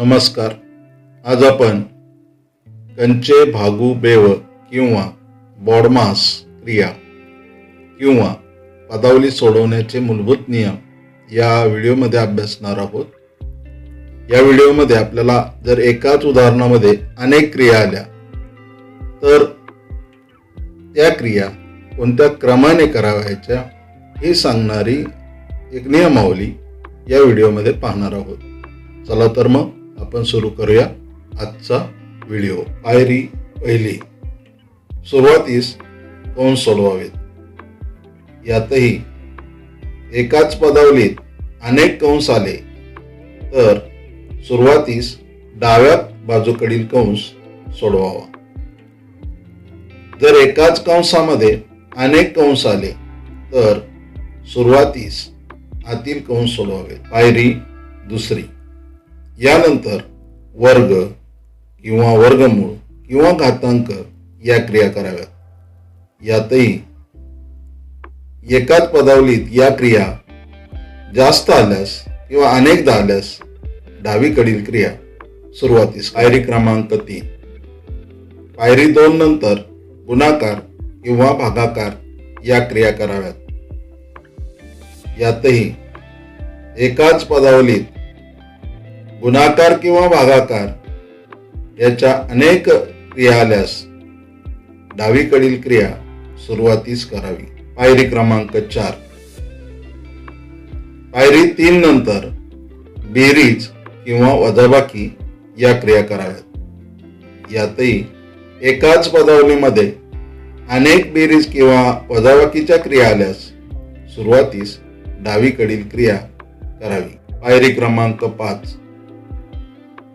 नमस्कार. आज आपण कंचे भागू बेव किंवा बॉडमास क्रिया किंवा पदावली सोडवण्याचे मूलभूत नियम या व्हिडिओमध्ये अभ्यासणार आहोत. या व्हिडिओमध्ये आपल्याला जर एकाच उदाहरणामध्ये अनेक क्रिया आल्या तर त्या क्रिया कोणत्या क्रमाने करावायच्या हे सांगणारी एक नियमावली या व्हिडिओमध्ये पाहणार आहोत. चला तर मग आपण सुरू करूया आजचा व्हिडिओ. पायरी पहिली. सुरुवातीस कंस सोडवावेत यातही एकाच पदावलीत अनेक कंस आले. तर सुरुवातीस डाव्या बाजूकडील कंस सोडवावा. जर एकाच कंसामध्ये अनेक कंस आले तर सुरुवातीस आतील कंस सोडवावे पायरी दुसरी. यानंतर वर्ग किंवा वर्गमूळ किंवा घातांक या क्रिया कराव्यात. यातही एकाच पदावलीत या क्रिया जास्त आल्यास किंवा अनेकदा आल्यास डावीकडील क्रिया सुरुवातीस पायरी क्रमांक तीन. पायरी दोन नंतर गुणाकार किंवा भागाकार या क्रिया कराव्यात. यातही एकाच पदावलीत गुणाकार किंवा भागाकार याच्या अनेक क्रिया आल्यास डावीकडील क्रिया सुरुवातीस करावी. पायरी क्रमांक चार. पायरी तीन नंतर बेरीज किंवा वजाबाकी या क्रिया कराव्यात. यातही एकाच पदावलीमध्ये अनेक बेरीज किंवा वजाबाकीच्या क्रिया आल्यास सुरुवातीस डावीकडील क्रिया करावी. पायरी क्रमांक पाच.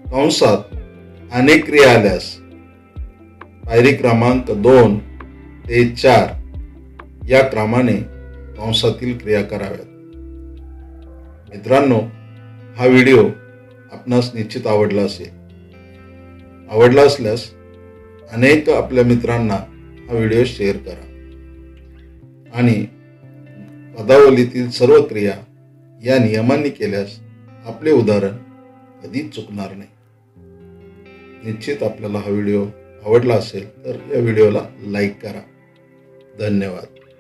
कंसात अनेक क्रिया आल्यास पायरी क्रमांक दोन ते चार या क्रमाने कंसातील क्रिया कराव्यात. मित्रांनो हा व्हिडिओ आपणास निश्चित आवडला असेल. आवडला असल्यास अनेक आपल्या मित्रांना हा व्हिडिओ शेअर करा. आणि पदावलीतील सर्व क्रिया या नियमांनी केल्यास आपले उदाहरण कधीच चुकणार नाही. निश्चित आपल्याला हा व्हिडिओ आवडला असेल तर या व्हिडिओला लाईक करा. धन्यवाद.